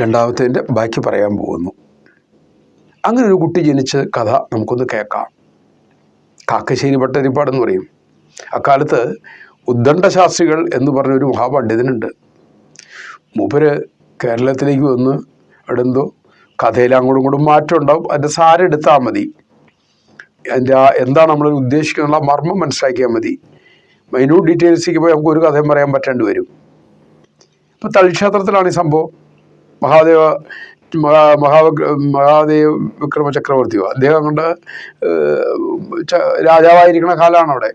രണ്ടാമത്തേന്റെ ബാക്കി പറയാൻ പോകുന്നു. അങ്ങനെ ഒരു കുട്ടി ജനിച്ച കഥ നമുക്കൊന്ന് കേൾക്കാം. കാക്കശ്ശേരി ഭട്ടരിപ്പാടെന്ന് പറയും. അക്കാലത്ത് ഉദ്ദണ്ഡ ശാസ്ത്രികൾ എന്ന് പറഞ്ഞൊരു മഹാപണ്ഡിതനുണ്ട്. മൂപ്പര് കേരളത്തിലേക്ക് വന്ന് അവിടെ എന്തോ കഥയിൽ അങ്ങോട്ടും ഇങ്ങോട്ടും മാറ്റം ഉണ്ടാവും. അതിന്റെ സാരം എടുത്താൽ മതി. അതിന്റെ ആ എന്താ നമ്മൾ ഉദ്ദേശിക്കുന്നുള്ള മർമ്മം മനസ്സിലാക്കിയാൽ മതി. മൈന്യൂട്ട് ഡീറ്റെയിൽസിലേക്ക് പോയി നമുക്ക് ഒരു കഥയും പറയാൻ പറ്റേണ്ടി വരും. ഇപ്പം തളിക്ഷേത്രത്തിലാണ് ഈ സംഭവം. മഹാദേവ മഹാ മഹാവ മഹാദേവ് വിക്രമ ചക്രവർത്തിയോ അദ്ദേഹം കൊണ്ട് രാജാവായിരിക്കുന്ന കാലമാണ് അവിടെ.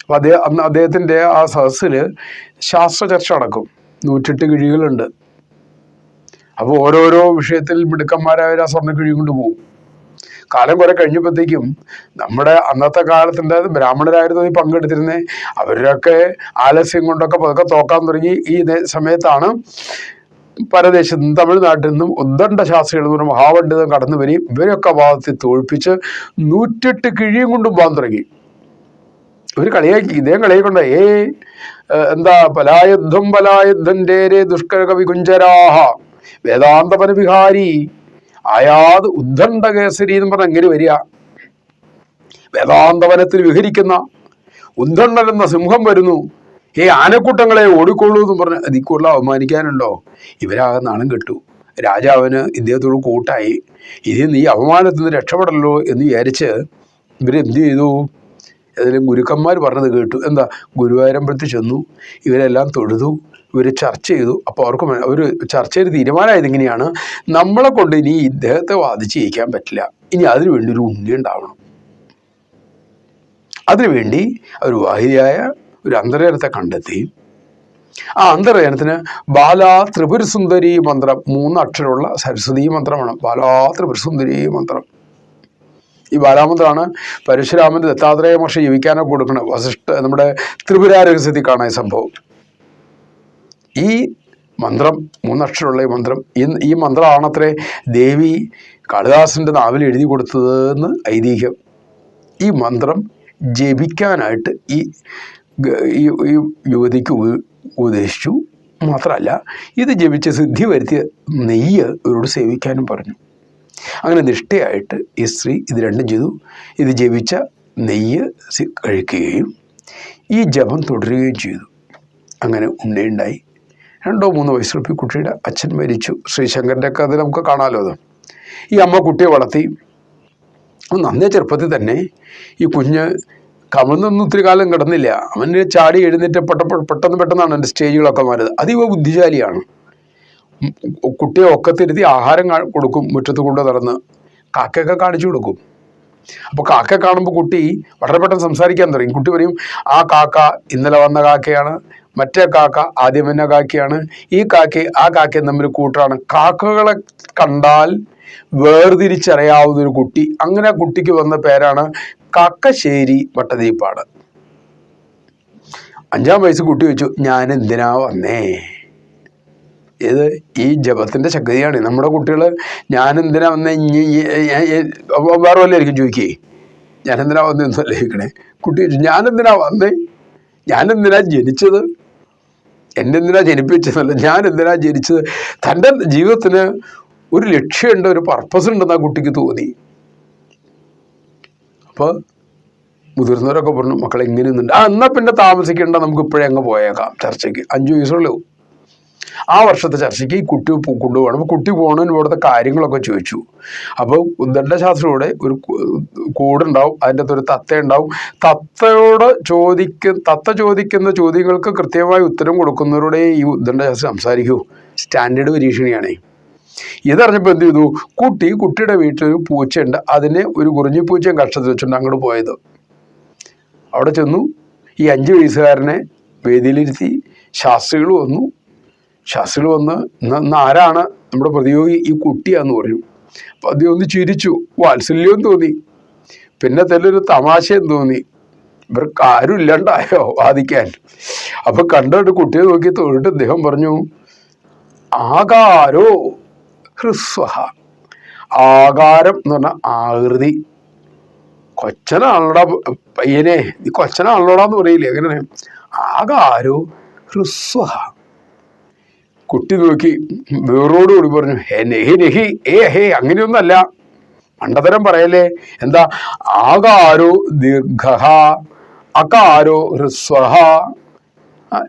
അപ്പം അദ്ദേഹം അന്ന് അദ്ദേഹത്തിന്റെ ആ സദസ്സിൽ ശാസ്ത്ര ചർച്ച നടക്കും. നൂറ്റെട്ട് കിഴികളുണ്ട്. അപ്പോൾ ഓരോരോ വിഷയത്തിൽ മിടുക്കന്മാരായ ആ സ്വർണ കിഴി കൊണ്ട് പോകും കാലം കുറെ കഴിഞ്ഞപ്പോഴത്തേക്കും നമ്മുടെ അന്നത്തെ കാലത്തിന്റെ ബ്രാഹ്മണരായിരുന്നു ഈ പങ്കെടുത്തിരുന്നത് അവരൊക്കെ ആലസ്യം കൊണ്ടൊക്കെ പതുക്കെ തോക്കാൻ തുടങ്ങി. ഈ സമയത്താണ് പരദേശത്തു നിന്നും തമിഴ്നാട്ടിൽ നിന്നും ഉദ്ദണ്ഡ ശാസ്ത്രികൾ എന്ന് പറഞ്ഞ മഹാപണ്ഡിതം കടന്നു വരികയും ഇവരൊക്കെ ഭാഗത്തെ തോൽപ്പിച്ച് നൂറ്റെട്ട് കിഴിയും കൊണ്ടും പോകാൻ തുടങ്ങി. ഒരു കളിയാക്കി ഇദ്ദേഹം കളിയാക്കൊണ്ട ഏ എന്താ പലായുദ്ധം പലായുദ്ധം ഡേരെ ദുഷ്കരകവി കുഞ്ചരാഹ വേദാന്ത പരവിഹാരി ആയാത് ഉദ്ദണ്ഡ കേസരി എന്ന് പറഞ്ഞ എങ്ങനെ വരിക. വേദാന്തവനത്തിൽ വിഹരിക്കുന്ന ഉദ്ദണ്ഡൻ എന്ന സിംഹം വരുന്നു. ഏ ആനക്കൂട്ടങ്ങളെ ഓടിക്കൊള്ളൂ എന്ന് പറഞ്ഞ് കൂടുതൽ അവമാനിക്കാനുണ്ടോ? ഇവരാകെ നാണം കെട്ടു. രാജാവിന് ഇദ്ദേഹത്തോട് കൂട്ടായി. ഇനി നീ അപമാനത്തിൽ നിന്ന് രക്ഷപ്പെടല്ലോ എന്ന് വിചാരിച്ച് ഇവരെന്ത് ചെയ്തു? ഏതെങ്കിലും ഗുരുക്കന്മാർ പറഞ്ഞത് കേട്ടു. എന്താ? ഗുരുവായൂരമ്പലത്തിൽ ചെന്നു. ഇവരെല്ലാം തൊഴുതു. ഇവർ ചർച്ച ചെയ്തു. അപ്പോൾ അവർക്ക് അവർ ഒരു ചർച്ചയിൽ തീരുമാനമായത് ഇങ്ങനെയാണ്. നമ്മളെ കൊണ്ട് ഇനി ഇദ്ദേഹത്തെ വാദിച്ച് ജയിക്കാൻ പറ്റില്ല. ഇനി അതിനു വേണ്ടി ഒരു ഉണ്ണി ഉണ്ടാവണം. അതിനുവേണ്ടി അവർ വാഹിയായ ഒരു അന്തരയനത്തെ കണ്ടെത്തി. ആ അന്തരയനത്തിന് ബാലാ ത്രിപുരസുന്ദരി മന്ത്രം മൂന്ന് അക്ഷരമുള്ള സരസ്വതി മന്ത്രമാണ്. ബാലാ ത്രിപുരസുന്ദരി മന്ത്രം. ഈ ബാലാമന്ത്രമാണ് പരശുരാമന്റെ ദത്താത്രേയ മഹർഷി ജീവിക്കാനൊക്കെ കൊടുക്കുന്നത് വസിഷ്ഠ നമ്മുടെ ത്രിപുര രഹസ്യത്തിൽ കാണാൻ സംഭവം. ഈ മന്ത്രം മൂന്നക്ഷരമുള്ള ഈ മന്ത്രം ഈ ഈ മന്ത്രമാണത്രേ ദേവി കാളിദാസന്റെ നാവിൽ എഴുതി കൊടുത്തതെന്ന് ഐതിഹ്യം. ഈ മന്ത്രം ജപിക്കാനായിട്ട് ഈ ഈ യുവതിക്ക് ഉപ- ഉപദേശിച്ചു. മാത്രമല്ല ഇത് ജപിച്ച് സിദ്ധി വരുത്തിയ നെയ്യ് ഇവരോട് സേവിക്കാനും പറഞ്ഞു. അങ്ങനെ നിഷ്ഠയായിട്ട് ഈ സ്ത്രീ ഇത് രണ്ടും ചെയ്തു. ഇത് ജപിച്ച നെയ്യ് കഴിക്കുകയും ഈ ജപം തുടരുകയും ചെയ്തു. അങ്ങനെ ഉണ്ണയുണ്ടായി. രണ്ടോ മൂന്നോ വയസ്സുള്ള കുട്ടിയുടെ അച്ഛൻ മരിച്ചു. ശ്രീശങ്കരന്റെ അത് നമുക്ക് കാണാമല്ലോ അത്. ഈ അമ്മ കുട്ടിയെ വളർത്തി. നന്നേ ചെറുപ്പത്തിൽ തന്നെ ഈ കുഞ്ഞ് കമന്നൊന്നും ഒത്തിരി കാലം കിടന്നില്ല. അവന് ചാടി എഴുന്നേറ്റ് പെട്ട പെട്ടെന്ന് പെട്ടെന്നാണ് എന്റെ സ്റ്റേജുകളൊക്കെ മാറിയത്. അതീവ ബുദ്ധിശാലിയാണ്. കുട്ടിയെ ഒക്കത്തിരുത്തി ആഹാരം കൊടുക്കും മുറ്റത്ത് കൊണ്ട് നടന്ന് കാക്കയൊക്കെ കാണിച്ചു കൊടുക്കും. അപ്പോൾ കാക്ക കാണുമ്പോൾ കുട്ടി വളരെ പെട്ടെന്ന് സംസാരിക്കാൻ തുടങ്ങി. കുട്ടി പറയും ആ കാക്ക ഇന്നലെ വന്ന കാക്കയാണ്. മറ്റേ കാക്ക ആദ്യം വന്ന കാക്കയാണ്. ഈ കാക്ക ആ കാക്കയും തമ്മിൽ കൂട്ടാണ്. കാക്കകളെ കണ്ടാൽ വേർതിരിച്ചറിയാവുന്ന ഒരു കുട്ടി. അങ്ങനെ കുട്ടിക്ക് വന്ന പേരാണ് കാക്കശ്ശേരി വട്ടതീപ്പാട് അഞ്ചാം വയസ്സ് കുട്ടി വെച്ചു. ഞാൻ എന്തിനാ വന്നേ? ഇത് ഈ ജപത്തിന്റെ ശക്തിയാണ്. നമ്മുടെ കുട്ടികൾ ഞാൻ എന്തിനാ വന്നേ? വേറെ വല്ലതായിരിക്കും ചോദിക്കേ. ഞാൻ എന്തിനാ വന്നതെന്നല്ല ചോദിക്കണേ? കുട്ടി ചോദിച്ചു ഞാൻ എന്തിനാ വന്നേ? ഞാൻ എന്തിനാ ജനിച്ചത്? എന്നെ എന്തിനാ ജനിപ്പിച്ചതല്ല? ഞാൻ എന്തിനാ ജനിച്ചത്? തന്റെ ജീവിതത്തിന് ഒരു ലക്ഷ്യമുണ്ട് ഒരു പർപ്പസ് ഉണ്ടെന്ന് ആ കുട്ടിക്ക് തോന്നി. അപ്പോൾ മുതിർന്നവരൊക്കെ പറഞ്ഞു മക്കളെ എങ്ങനെ നിന്നുണ്ട് ആ എന്നാൽ പിന്നെ താമസിക്കേണ്ട നമുക്ക് ഇപ്പോഴേ അങ്ങ് പോയേക്കാം ചർച്ചയ്ക്ക്. അഞ്ചു വയസ്സുള്ളൂ. ആ വർഷത്തെ ചർച്ചയ്ക്ക് ഈ കുട്ടി കൊണ്ടുപോകണം. അപ്പോൾ കുട്ടി പോകണതിന് ഇവിടുത്തെ കാര്യങ്ങളൊക്കെ ചോദിച്ചു. അപ്പോൾ ഉദ്ദണ്ഡശാസ്ത്രിയുടെ ഒരു കൂടുണ്ടാവും. അതിന്റെ അകത്തൊരു തത്ത ഉണ്ടാവും തത്തയോട് ചോദിക്ക തത്ത ചോദിക്കുന്ന ചോദ്യങ്ങൾക്ക് കൃത്യമായി ഉത്തരം കൊടുക്കുന്നവരോടെ ഈ ഉദ്ദണ്ഡശാസ്ത്രി സംസാരിക്കൂ. സ്റ്റാൻഡേർഡ് പരീക്ഷണിയാണേ. ഇതറിഞ്ഞപ്പോൾ എന്ത് ചെയ്തു? കുട്ടി കുട്ടിയുടെ വീട്ടിലൊരു പൂച്ചയുണ്ട്. അതിനെ ഒരു കുറിഞ്ഞി പൂച്ചയും കഷ്ടത്തിൽ വെച്ചുകൊണ്ട് അങ്ങോട്ട് പോയത്. അവിടെ ചെന്നു. ഈ അഞ്ച് വയസ്സുകാരനെ വേദിയിലിരുത്തി ശാസ്ത്രികൾ വന്നു. ശാസ്ത്രികൾ വന്ന് ഇന്ന് ആരാണ് നമ്മുടെ പ്രതിയോഗി? ഈ കുട്ടിയാന്ന് പറഞ്ഞു. അപ്പോൾ അദ്ദേഹം ഒന്ന് ചിരിച്ചു. വാത്സല്യവും തോന്നി. പിന്നെ തല്ലൊരു തമാശയും തോന്നി. ഇവർക്ക് ആരും ഇല്ലാണ്ടായോ വാദിക്കാൻ? അപ്പൊ കണ്ടിട്ട് കുട്ടിയെ നോക്കി തൊഴിട്ട് അദ്ദേഹം പറഞ്ഞു ആകാരോ? ഹ്രസ്വഹ ആകാരം എന്ന് പറഞ്ഞാൽ ആകൃതി. കൊച്ചനാണല്ലോടാ പയ്യനെ. നീ കൊച്ചനാണല്ലോടാന്ന് പറയില്ലേ അങ്ങനെ ആകാരോ ഹ്രസ്വഹ കുട്ടി നോക്കി വേറോടുകൂടി പറഞ്ഞു ഹെ നെഹി നെഹി ഏ ഹേ അങ്ങനെയൊന്നല്ല മണ്ടതരം പറയല്ലേ എന്താ? ആകാരോ ദീർഘ അകാരോ ഹ്രസ്വഹ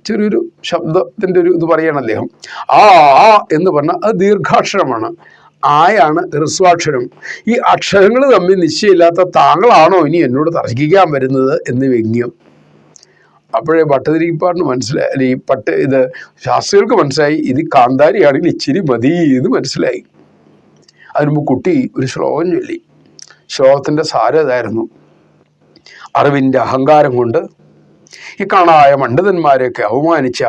ചെറിയൊരു ശബ്ദത്തിന്റെ ഒരു ഇത് പറയണം അദ്ദേഹം. ആ ആ എന്ന് പറഞ്ഞാൽ അത് ദീർഘാക്ഷരമാണ്. ആയാണ് ഹ്രസ്വാക്ഷരം. ഈ അക്ഷരങ്ങൾ തമ്മിൽ നിശ്ചയമില്ലാത്ത താങ്കളാണോ ഇനി എന്നോട് തർക്കിക്കാൻ വരുന്നത് എന്ന് വ്യംഗ്യം അപ്പോഴേ ഭട്ടതിരിപ്പാടിന് മനസ്സിലായി അല്ലെ ഈ പട്ട് ഇത് ശാസ്ത്രികൾക്ക് മനസ്സിലായി ഇത് കാന്താരിയാണെങ്കിൽ ഇച്ചിരി മതി എന്ന് മനസ്സിലായി. അതിനുമ്പ് കുട്ടി ഒരു ശ്ലോകം ചൊല്ലി. ശ്ലോകത്തിന്റെ സാരം ഇതായിരുന്നു. അറിവിന്റെ അഹങ്കാരം കൊണ്ട് ഈ കാണായ പണ്ഡിതന്മാരെയൊക്കെ അവമാനിച്ച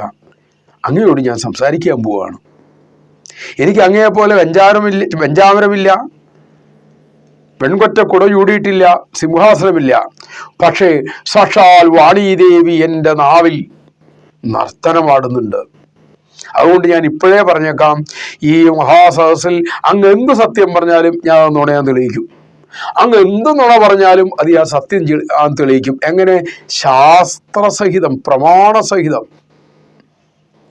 അങ്ങയോട് ഞാൻ സംസാരിക്കാൻ പോവുകയാണ് എനിക്ക് അങ്ങയെപ്പോലെ വെഞ്ചാരമില്ല വെഞ്ചാമരമില്ല പെൺകൊറ്റ കുട ചൂടിയിട്ടില്ല സിംഹാസനമില്ല. പക്ഷേ സാക്ഷാൽ വാണീദേവി എന്റെ നാവിൽ നർത്തനമാടുന്നുണ്ട്. അതുകൊണ്ട് ഞാൻ ഇപ്പോഴേ പറഞ്ഞേക്കാം ഈ മഹാസദസ്സിൽ അങ്ങ് എന്ത് സത്യം പറഞ്ഞാലും ഞാൻ നുണയാൻ തെളിയിക്കും. അങ്ങ് എന്ത് നുണ പറഞ്ഞാലും അത് ഞാൻ സത്യം തെളിയിക്കും. എങ്ങനെ? ശാസ്ത്രസഹിതം പ്രമാണസഹിതം.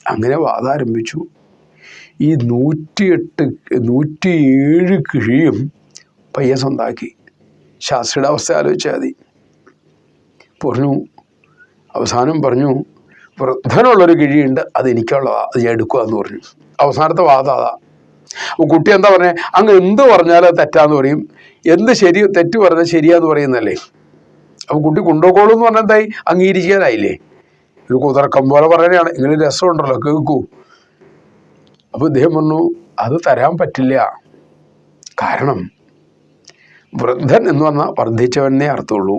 അങ്ങനെ വാദാരംഭിച്ചു. ഈ നൂറ്റിയെട്ട് നൂറ്റിയേഴ് കിഴിയും പയ്യൻ സ്വന്താക്കി ശാസ്ത്രിയുടെ അവസ്ഥ ആലോചിച്ചാൽ മതി. പറഞ്ഞു അവസാനം പറഞ്ഞു വൃദ്ധനുള്ളൊരു കിഴിയുണ്ട് അത് എനിക്കുള്ളതാ അത് ഞാൻ എടുക്കുക എന്ന് പറഞ്ഞു. അവസാനത്തെ വാദം അതാ. കുട്ടി എന്താ പറഞ്ഞേ? അങ്ങ് എന്ത് പറഞ്ഞാലും തെറ്റാന്ന് പറയും. എന്ത് ശരി തെറ്റ് പറഞ്ഞാൽ ശരിയാന്ന് പറയുന്നല്ലേ അപ്പൊ കുട്ടി കൊണ്ടുപോക്കോളൂ എന്ന് പറഞ്ഞാൽ എന്തായി? അംഗീകരിക്കാനായില്ലേ? ഒരു കുതിർക്കം പോലെ പറയാനാണ് ഇങ്ങനെ രസമുണ്ടല്ലോ കേൾക്കൂ അപ്പോൾ ഇദ്ദേഹം പറഞ്ഞു അത് തരാൻ പറ്റില്ല. കാരണം വൃദ്ധൻ എന്ന് പറഞ്ഞാൽ വർദ്ധിച്ചവനെ അർത്ഥമുള്ളൂ.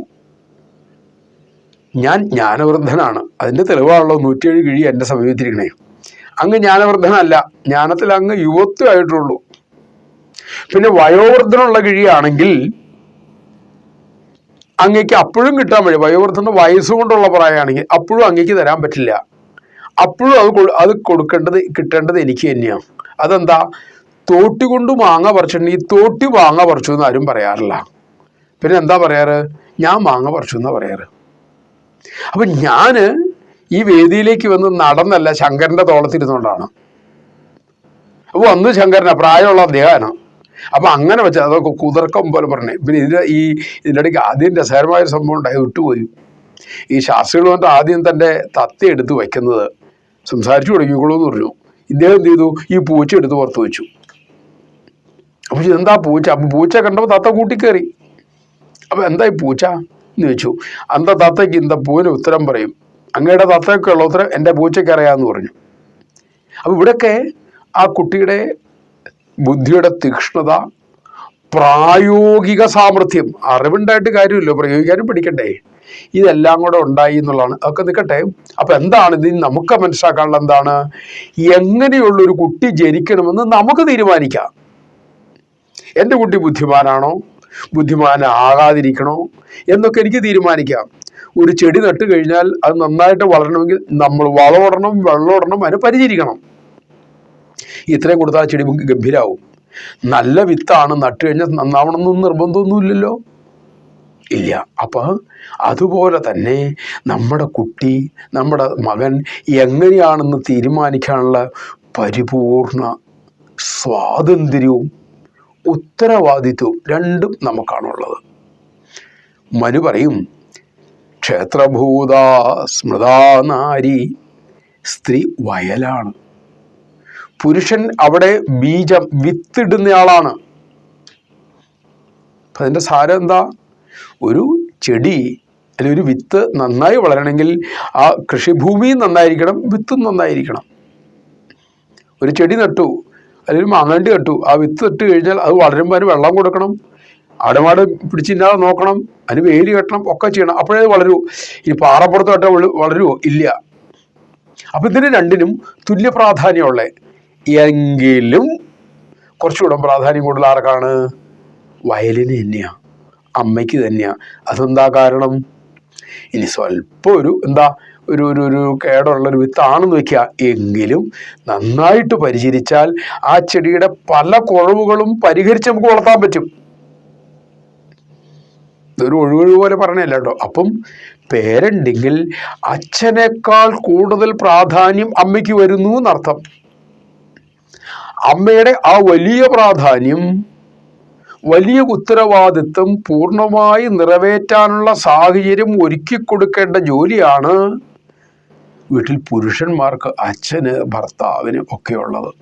ഞാൻ ജ്ഞാനവൃദ്ധനാണ്. അതിന്റെ തെളിവാണല്ലോ നൂറ്റിയേഴ് കിഴി എന്റെ സമീപത്തിരിക്കണേ. അങ്ങ് ജ്ഞാനവൃദ്ധനല്ല. ജ്ഞാനത്തിൽ അങ്ങ് യുവത്വമായിട്ടുള്ളൂ പിന്നെ വയോവൃദ്ധനുള്ള കിഴിയാണെങ്കിൽ അങ്ങേക്ക് അപ്പോഴും കിട്ടാൻ വഴി വയോവൃദ്ധന്റെ വയസ്സ് കൊണ്ടുള്ള പ്രായമാണെങ്കിൽ അപ്പോഴും അങ്ങേക്ക് തരാൻ പറ്റില്ല. അപ്പോഴും അത് അത് കൊടുക്കേണ്ടത് കിട്ടേണ്ടത് എനിക്ക് തന്നെയാണ്. അതെന്താ? തോട്ടി കൊണ്ട് മാങ്ങ പറിച്ചിട്ടുണ്ടെങ്കിൽ തോട്ടി മാങ്ങ പറിച്ചു എന്ന് ആരും പറയാറില്ല. പിന്നെ എന്താ പറയാറ്? ഞാൻ മാങ്ങ പറിച്ചു എന്നാ പറയാറ്? അപ്പൊ ഞാൻ ഈ വേദിയിലേക്ക് വന്ന് നടന്നല്ല ശങ്കരന്റെ തോളത്തിരുന്നുകൊണ്ടാണ് വന്ന് ശങ്കരനാ പ്രായമുള്ള അദ്ദേഹമാണ്. അപ്പൊ അങ്ങനെ വെച്ചാൽ അതൊക്കെ കുതിർക്കം പോലെ പറഞ്ഞു. പിന്നെ ഇതിന്റെ ഈ ഇതിന്റെ ആദ്യം രസകരമായ ഒരു സംഭവം ഉണ്ടായി വിട്ടുപോയി. ഈ ശാസ്ത്രികൾ വന്നിട്ട് ആദ്യം തന്റെ തത്ത എടുത്ത് വയ്ക്കുന്നത് സംസാരിച്ചു തുടങ്ങിക്കോളൂ എന്ന് പറഞ്ഞു. ഇദ്ദേഹം എന്ത് ചെയ്തു? ഈ പൂച്ച എടുത്ത് പുറത്ത് വെച്ചു. അപ്പൊ ഇതെന്താ പൂച്ച? അപ്പൊ പൂച്ച കണ്ടപ്പോൾ തത്ത കൂട്ടിക്കേറി. അപ്പൊ എന്താ ഈ പൂച്ച എന്ന് ചോദിച്ചു. അന്ത തത്തയ്ക്ക് ഇന്ത പൂവിന് ഉത്തരം പറയും. അങ്ങയുടെ തത്തയ്ക്കുള്ള ഉത്തരം എന്റെ പൂച്ചയ്ക്ക് അറിയാമെന്ന് പറഞ്ഞു. അപ്പോൾ ഇവിടെയൊക്കെ ആ കുട്ടിയുടെ ബുദ്ധിയുടെ തീക്ഷ്ണത പ്രായോഗിക സാമർഥ്യം. അറിവുണ്ടായിട്ട് കാര്യമില്ല പ്രയോഗിക്കാനും പഠിക്കണ്ടേ. ഇതെല്ലാം കൂടെ ഉണ്ടായി എന്നുള്ളതാണ്. അതൊക്കെ നിൽക്കട്ടെ. അപ്പൊ എന്താണ്? ഇതിന് നമുക്ക് മനസ്സിലാക്കാനുള്ള എന്താണ്? എങ്ങനെയുള്ള ഒരു കുട്ടി ജനിക്കണമെന്ന് നമുക്ക് തീരുമാനിക്കാം. എന്റെ കുട്ടി ബുദ്ധിമാനാണോ? ബുദ്ധിമാനാകാതിരിക്കണോ? എന്നൊക്കെ എനിക്ക് തീരുമാനിക്കാം. ഒരു ചെടി നട്ട് കഴിഞ്ഞാൽ അത് നന്നായിട്ട് വളരണമെങ്കിൽ നമ്മൾ വളമിടണം വെള്ളമിടണം അതിനെ പരിചരിക്കണം. ഇത്രയും കൊടുത്താൽ ചെടി ഗംഭീരാവും. നല്ല വിത്താണ് നട്ട് കഴിഞ്ഞാൽ നന്നാവണമെന്നൊന്നും നിർബന്ധമൊന്നുമില്ലല്ലോ. ഇല്ല. അപ്പോൾ അതുപോലെ തന്നെ നമ്മുടെ കുട്ടി നമ്മുടെ മകൻ എങ്ങനെയാണെന്ന് തീരുമാനിക്കാനുള്ള പരിപൂർണ സ്വാതന്ത്ര്യവും ഉത്തരവാദിത്വവും രണ്ടും നമുക്കാണുള്ളത്. മനു പറയും ക്ഷേത്രഭൂത സ്മൃതാ നാരി സ്ത്രീ വയലാണ്. പുരുഷൻ അവിടെ ബീജം വിത്തിടുന്നയാളാണ്. അപ്പം അതിന്റെ സാരം എന്താ? ഒരു ചെടി അല്ലെങ്കിൽ ഒരു വിത്ത് നന്നായി വളരണമെങ്കിൽ ആ കൃഷിഭൂമിയും നന്നായിരിക്കണം വിത്തും നന്നായിരിക്കണം. ഒരു ചെടി നട്ടു അല്ലെങ്കിൽ മാങ്ങണ്ടി നട്ടു ആ വിത്ത് നട്ട് കഴിഞ്ഞാൽ അത് വളരുമ്പോൾ അതിന് വെള്ളം കൊടുക്കണം അടമാട് പിടിച്ചില്ലാതെ നോക്കണം അതിന് വേലി കെട്ടണം ഒക്കെ ചെയ്യണം. അപ്പോഴേ വളരൂ. ഈ പാറപ്പുറത്ത് തൊട്ട് വളരുമോ ഇല്ല. അപ്പം ഇതിന് രണ്ടിനും തുല്യ പ്രാധാന്യമുള്ള. എങ്കിലും കുറച്ചുകൂടെ പ്രാധാന്യം കൂടുതൽ ആർക്കാണ്? വയലിന് തന്നെയാണ് അമ്മയ്ക്ക് തന്നെയാണ് അതെന്താ കാരണം? ഇനി സ്വല്പം ഒരു എന്താ ഒരു ഒരു ഒരു കേടുള്ള ഒരു വിത്താണെന്ന് വെക്കുക എങ്കിലും നന്നായിട്ട് പരിചരിച്ചാൽ ആ ചെടിയുടെ പല കുഴവുകളും പരിഹരിച്ച് നമുക്ക് വളർത്താൻ പറ്റും. ഇതൊരു ഒഴിവൊഴി പോലെ പറഞ്ഞല്ല കേട്ടോ. അപ്പം പേരന്റിങ്ങിൽ അച്ഛനേക്കാൾ കൂടുതൽ പ്രാധാന്യം അമ്മയ്ക്ക് വരുന്നു എന്നർത്ഥം. അമ്മയുടെ ആ വലിയ പ്രാധാന്യം വലിയ ഉത്തരവാദിത്വം പൂർണമായി നിറവേറ്റാനുള്ള സാഹചര്യം ഒരുക്കി കൊടുക്കേണ്ട ജോലിയാണ് വീട്ടിൽ പുരുഷന്മാർക്ക് അച്ഛന് ഭർത്താവിന് ഒക്കെയുള്ളത്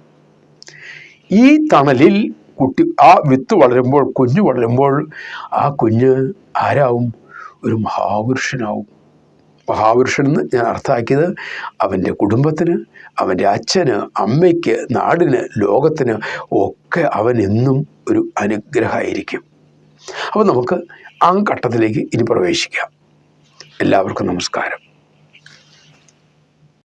ഈ തണലിൽ കുട്ടി ആ വിത്ത് വളരുമ്പോൾ കുഞ്ഞ് വളരുമ്പോൾ ആ കുഞ്ഞ് ആരാവും? ഒരു മഹാപുരുഷനാവും. മഹാപുരുഷൻ എന്ന് ഞാൻ അർത്ഥമാക്കിയത് അവന്റെ കുടുംബത്തിന് അവന്റെ അച്ഛന് അമ്മയ്ക്ക് നാടിന് ലോകത്തിന് ഒക്കെ അവൻ എന്നും ഒരു അനുഗ്രഹമായിരിക്കും. അപ്പോൾ നമുക്ക് ആ ഘട്ടത്തിലേക്ക് ഇനി പ്രവേശിക്കാം. എല്ലാവർക്കും നമസ്കാരം.